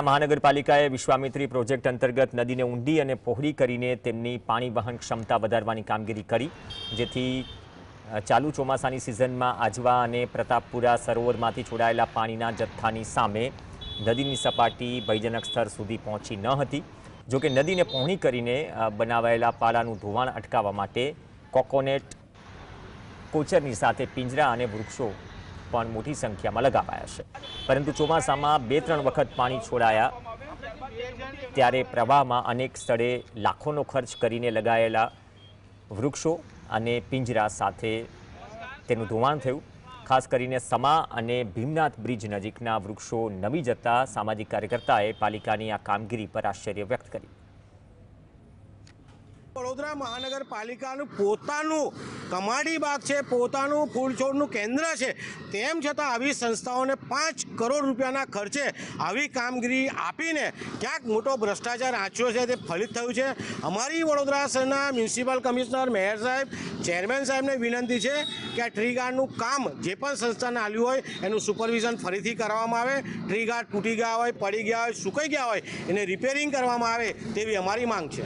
મહાનગરપાલિકાએ વિશ્વામિત્રી પ્રોજેક્ટ અંતર્ગત નદીને ઊંડી અને પહોળી કરીને તેમની પાણી વહન ક્ષમતા વધારવાની કામગીરી કરી, જેથી ચાલુ ચોમાસાની સિઝનમાં આજવા અને પ્રતાપપુરા સરોવરમાંથી છોડાયેલા પાણીના જથ્થાની સામે નદીની સપાટી ભયજનક સ્તર સુધી પહોંચી ન હતી. જોકે નદીને પહોળી કરીને બનાવાયેલા પાલાનું ધોવાણ અટકાવવા માટે કોકોનેટ કોચરની સાથે પિંજરા અને વૃક્ષો પણ મોટી સંખ્યામાં લગાવાયા છે. પરંતુ ચોમાસામાં બે ત્રણ વખત પાણી છોડાયા. ત્યારે પ્રવાહમાં અનેક સ્થળે લાખોનો ખર્ચ કરીને લગાયેલા વૃક્ષો અને પિંજરા સાથે તેનું ધોવાણ થયું. ખાસ કરીને સમા અને ભીમનાથ બ્રિજ નજીકના વૃક્ષો નમી જતા સામાજિક કાર્યકર્તાએ પાલિકાની આ કામગીરી પર આશ્ચર્ય વ્યક્ત કરી વડોદરા મહાનગરપાલિકાનું પોતાનું કમાડી બાગ છે, પોતાનું ફૂલ છોડનું કેન્દ્ર છે. તેમ છતાં આવી સંસ્થાઓને પાંચ કરોડ રૂપિયાના ખર્ચે આવી કામગીરી આપીને ક્યાંક મોટો ભ્રષ્ટાચાર આંચ્યો છે તે ફલિત થયું છે. અમારી વડોદરા શહેરના મ્યુનિસિપલ કમિશનર મેયર સાહેબ, ચેરમેન સાહેબને વિનંતી છે કે આ ટ્રી ગાર્ડનું કામ જે પણ સંસ્થાને આવ્યું હોય એનું સુપરવિઝન ફરીથી કરવામાં આવે. ટ્રી ગાર્ડ તૂટી ગયા હોય, પડી ગયા હોય, સુકાઈ ગયા હોય, એને રિપેરિંગ કરવામાં આવે તેવી અમારી માંગ છે.